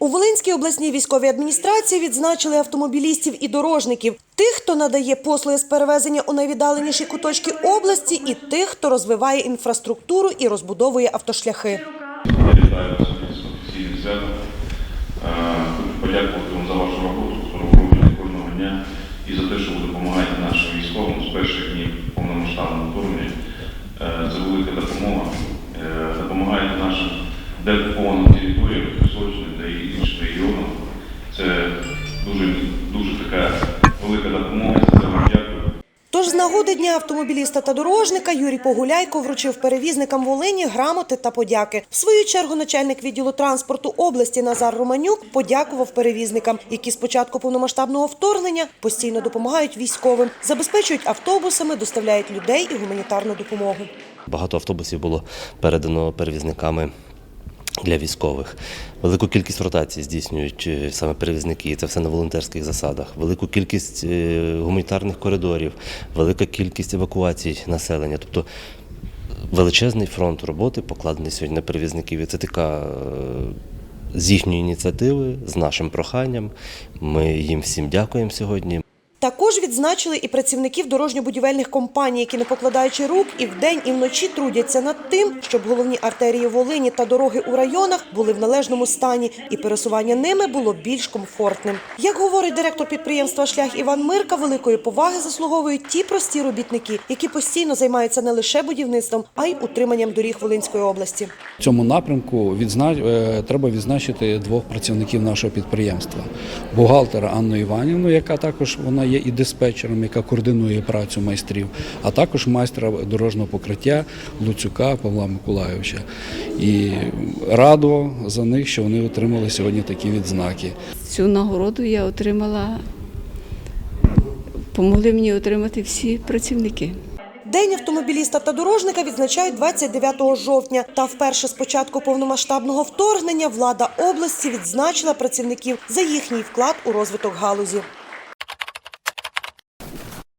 У Волинській обласній військовій адміністрації відзначили автомобілістів і дорожників, тих, хто надає послуги з перевезення у найвіддаленіші куточки області, і тих, хто розвиває інфраструктуру і розбудовує автошляхи. Я вітаю вас з офіційним святом. Е, подякувати вам за вашу роботу, роблення кожного дня і за те, що ви допомагаєте нашим військовим з перших днів повномасштабного вторгнення. Е, Це велика допомога. Е, Допомагаєте нашим деокупованим територіям, велика допомога. За це вам дякую. Тож з нагоди дня автомобіліста та дорожника Юрій Погуляйко вручив перевізникам Волині грамоти та подяки. В свою чергу начальник відділу транспорту області Назар Романюк подякував перевізникам, які з початку повномасштабного вторгнення постійно допомагають військовим, забезпечують автобусами, доставляють людей і гуманітарну допомогу. Багато автобусів було передано перевізниками для військових. Велику кількість ротацій здійснюють е, саме перевізники, це все на волонтерських засадах. Велику кількість е, гуманітарних коридорів, велика кількість евакуацій населення. Тобто величезний фронт роботи покладений сьогодні на перевізників. І це така е, з їхньої ініціативи, з нашим проханням. Ми їм всім дякуємо сьогодні. Також відзначили і працівників дорожньо-будівельних компаній, які не покладаючи рук і вдень, і вночі трудяться над тим, щоб головні артерії Волині та дороги у районах були в належному стані, і пересування ними було більш комфортним. Як говорить директор підприємства Шлях Іван Мирка, великої поваги заслуговують ті прості робітники, які постійно займаються не лише будівництвом, а й утриманням доріг Волинської області. Цьому напрямку відзна... е, треба відзначити двох працівників нашого підприємства: бухгалтера Анну Іванівну, яка також вона є і диспетчером, яка координує працю майстрів, а також майстра дорожнього покриття Луцюка Павла Миколайовича. І радо за них, що вони отримали сьогодні такі відзнаки. Цю нагороду я отримала, помогли мені отримати всі працівники. День автомобіліста та дорожника відзначають 29 жовтня. Та вперше з початку повномасштабного вторгнення влада області відзначила працівників за їхній вклад у розвиток галузі.